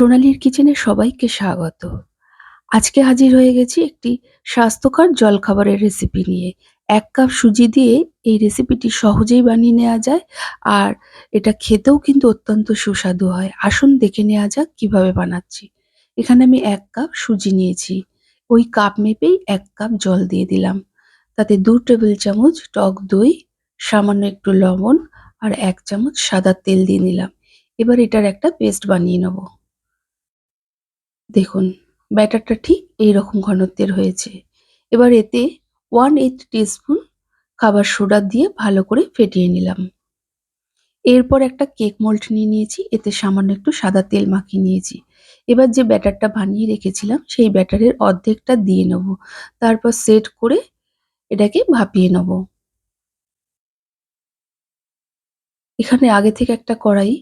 সোনালীর কিচেনে সবাইকে স্বাগত। আজকে হাজির হয়ে গেছি একটি স্বাস্থ্যকর জলখাবারের রেসিপি নিয়ে। এক কাপ সুজি দিয়ে এই রেসিপিটি সহজেই বানিয়ে নেওয়া যায় আর এটা খেতেও কিন্তু অত্যন্ত সুস্বাদু হয়। আসুন দেখে নেওয়া যাক কীভাবে বানাচ্ছি। এখানে আমি এক কাপ সুজি নিয়েছি। ওই কাপ মেপেই এক কাপ জল দিয়ে দিলাম। তাতে দু টেবিল চামচ টক দই, সামান্য একটু লবণ আর এক চামচ সাদা তেল দিয়ে নিলাম। এবার এটার একটা পেস্ট বানিয়ে নেব। দেখুন, ব্যাটারটা ঠিক এই রকম ঘনত্বের হয়েছে। এবার এতে ওয়ান এইট টিস্পুন খাবার সোডা দিয়ে ভালো করে ফেটিয়ে নিলাম। এরপর একটা কেক মোল্ড নিয়ে নিয়েছি, এতে সামান্য একটু সাদা তেল মাখিয়ে নিয়েছি। এবার যে ব্যাটারটা বানিয়ে রেখেছিলাম, সেই ব্যাটারের অর্ধেকটা দিয়ে নেব। তারপর সেট করে এটাকে ভাপিয়ে নেব। এখানে আগে থেকে একটা কড়াই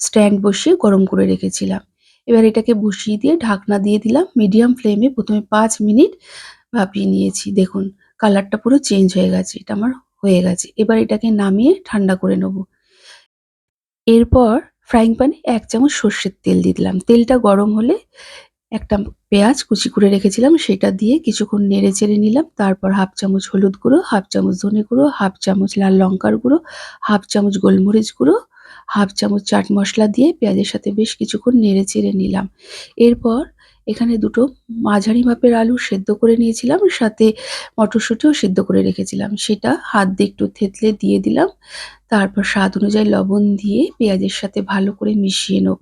স্ট্যান্ড বসিয়ে গরম করে রেখেছিলাম। এবার এটাকে বসিয়ে দিয়ে ঢাকনা দিয়ে দিলাম মিডিয়াম ফ্লেমে প্রথমে পাঁচ মিনিট ভাপিয়ে নিয়েছি। দেখুন কালারটা পুরো চেঞ্জ হয়ে গেছে, এটা আমার হয়ে গেছে। এবার এটাকে নামিয়ে ঠান্ডা করে নেব। এরপর ফ্রাইং প্যানে এক চামচ সর্ষের তেল দিয়ে দিলাম। তেলটা গরম হলে একটা পেঁয়াজ কুচি করে রেখেছিলাম, সেটা দিয়ে কিছুক্ষণ নেড়ে চেড়ে নিলাম। তারপর হাফ চামচ হলুদ গুঁড়ো হাফ চামচ ধনে গুঁড়ো হাফ চামচ লাল লঙ্কার গুঁড়ো হাফ চামচ গোলমরিচ গুঁড়ো হাফ চামচ চাট মশলা দিয়ে পেঁয়াজের সাথে বেশ কিছুক্ষণ নেড়ে চেড়ে নিলাম। এরপর এখানে দুটো মাঝারি মাপের আলু সেদ্ধ করে নিয়েছিলাম, সাথে মটরশুঁটিও সেদ্ধ করে রেখেছিলাম। সেটা হাত দিয়ে একটু থেতলে দিয়ে দিলাম। তারপর স্বাদ অনুযায়ী লবণ দিয়ে পেঁয়াজের সাথে ভালো করে মিশিয়ে নেব।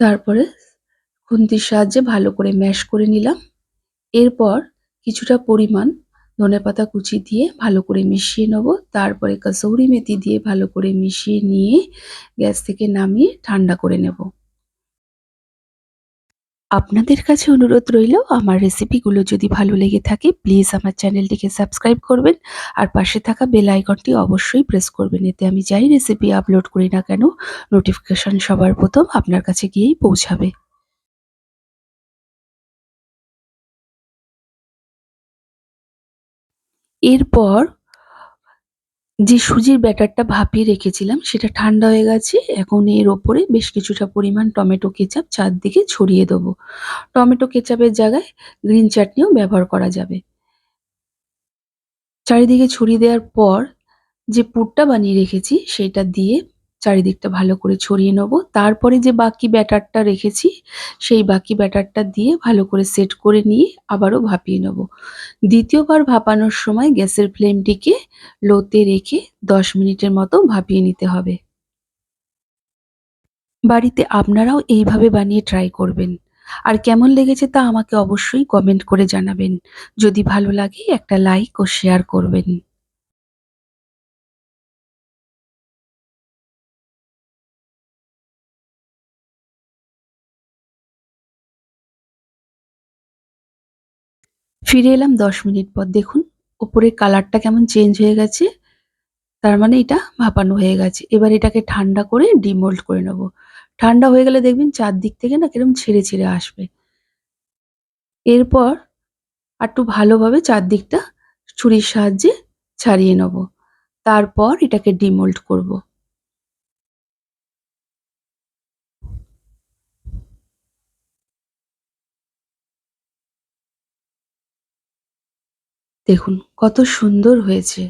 তারপরে খুন্তির সাহায্যে ভালো করে ম্যাশ করে নিলাম। এরপর কিছুটা পরিমাণ ধনেপাতা কুচি দিয়ে ভালো করে মিশিয়ে নেব। তারপরে কাসৌরি মেথি দিয়ে ভালো করে মিশিয়ে নিয়ে গ্যাস থেকে নামিয়ে ঠান্ডা করে নেব। আপনাদের কাছে অনুরোধ রইল, আমার রেসিপিগুলো যদি ভালো লেগে থাকে, প্লিজ আমার চ্যানেলটিকে সাবস্ক্রাইব করবেন আর পাশে থাকা বেল আইকনটি অবশ্যই প্রেস করবেন। এতে আমি যাই রেসিপি আপলোড করি না কেন, নোটিফিকেশান সবার প্রথম আপনার কাছে গিয়েই পৌঁছাবে। এরপর যে সুজির ব্যাটারটা ভাপিয়ে রেখেছিলাম, সেটা ঠান্ডা হয়ে গেছে। এখন এর ওপরে বেশ কিছুটা পরিমাণ টমেটো কেচাপ চারদিকে ছড়িয়ে দেবো। টমেটো কেচাপের জায়গায় গ্রিন চাটনিও ব্যবহার করা যাবে। চারিদিকে ছড়িয়ে দেওয়ার পর যে পুরটা বানিয়ে রেখেছি, সেটা দিয়ে চারিদিকটা ভালো করে ছড়িয়ে নেব। তারপরে যে বাকি ব্যাটারটা রেখেছি, সেই বাকি ব্যাটারটা দিয়ে ভালো করে সেট করে নিয়ে আবারও ভাপিয়ে নেব। দ্বিতীয়বার ভাপানোর সময় গ্যাসের ফ্লেমটিকে লোতে রেখে দশ মিনিটের মতো ভাপিয়ে নিতে হবে। বাড়িতে আপনারাও এইভাবে বানিয়ে ট্রাই করবেন। আর কেমন লেগেছে তা আমাকে অবশ্যই কমেন্ট করে জানাবেন। যদি ভালো লাগে একটা লাইক ও শেয়ার করবেন। ফিরে এলাম দশ মিনিট পর। দেখুন, ওপরের কালারটা কেমন চেঞ্জ হয়ে গেছে। তার মানে এটা ভাপানো হয়ে গেছে। এবার এটাকে ঠান্ডা করে ডিমোল্ড করে নেব। ঠান্ডা হয়ে গেলে দেখবেন চারদিক থেকে না কিরম ছেড়ে ছেড়ে আসবে। এরপর একটু ভালোভাবে চারদিকটা ছুরির সাহায্যে ছাড়িয়ে নেব। তারপর এটাকে ডিমোল্ড করব। দেখুন, কত সুন্দর হয়েছে।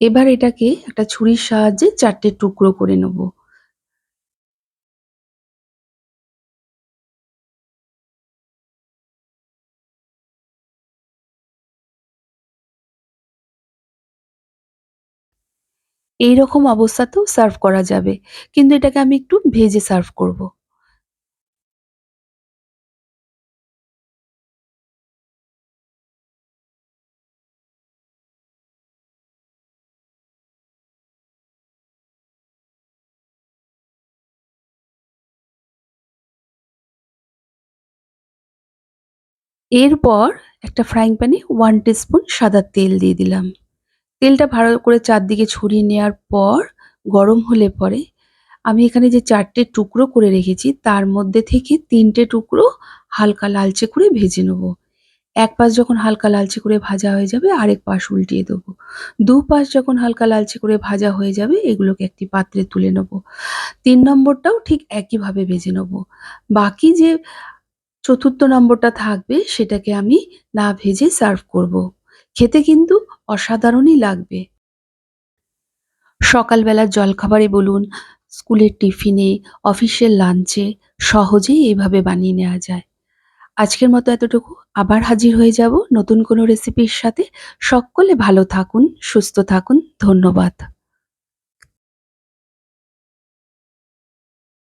এবার এটাকে একটা ছুরির সাহায্যে চারটে টুকরো করে নেব। এইরকম অবস্থাতেও সার্ভ করা যাবে, কিন্তু এটাকে আমি একটু ভেজে সার্ভ করব। এরপর একটা ফ্রাইং প্যানে ওয়ান স্পুন সাদা তেল দিয়ে দিলাম। তেলটা ভালো করে চারদিকে ছড়িয়ে নেওয়ার পর গরম হলে পরে আমি এখানে যে চারটে টুকরো করে রেখেছি, তার মধ্যে থেকে তিনটে টুকরো হালকা লালচে করে ভেজে নেব। এক পাশ যখন হালকা লালচে করে ভাজা হয়ে যাবে, আরেক পাশ উল্টিয়ে দেবো। দু পাশ যখন হালকা লালচে করে ভাজা হয়ে যাবে, এগুলোকে একটি পাত্রে তুলে নেব। তিন নম্বরটাও ঠিক একইভাবে ভেজে নেব। বাকি যে চতুর্থ নম্বরটা থাকবে, সেটাকে আমি না ভেজে সার্ভ করব। খেতে কিন্তু অসাধারণই লাগবে। সকালবেলার জলখাবারে বলুন, স্কুলের টিফিনে, অফিসের লাঞ্চে সহজেই এইভাবে বানিয়ে নেওয়া যায়। আজকের মতো এতটুকু। আবার হাজির হয়ে যাব নতুন কোনো রেসিপির সাথে। সকলে ভালো থাকুন, সুস্থ থাকুন। ধন্যবাদ।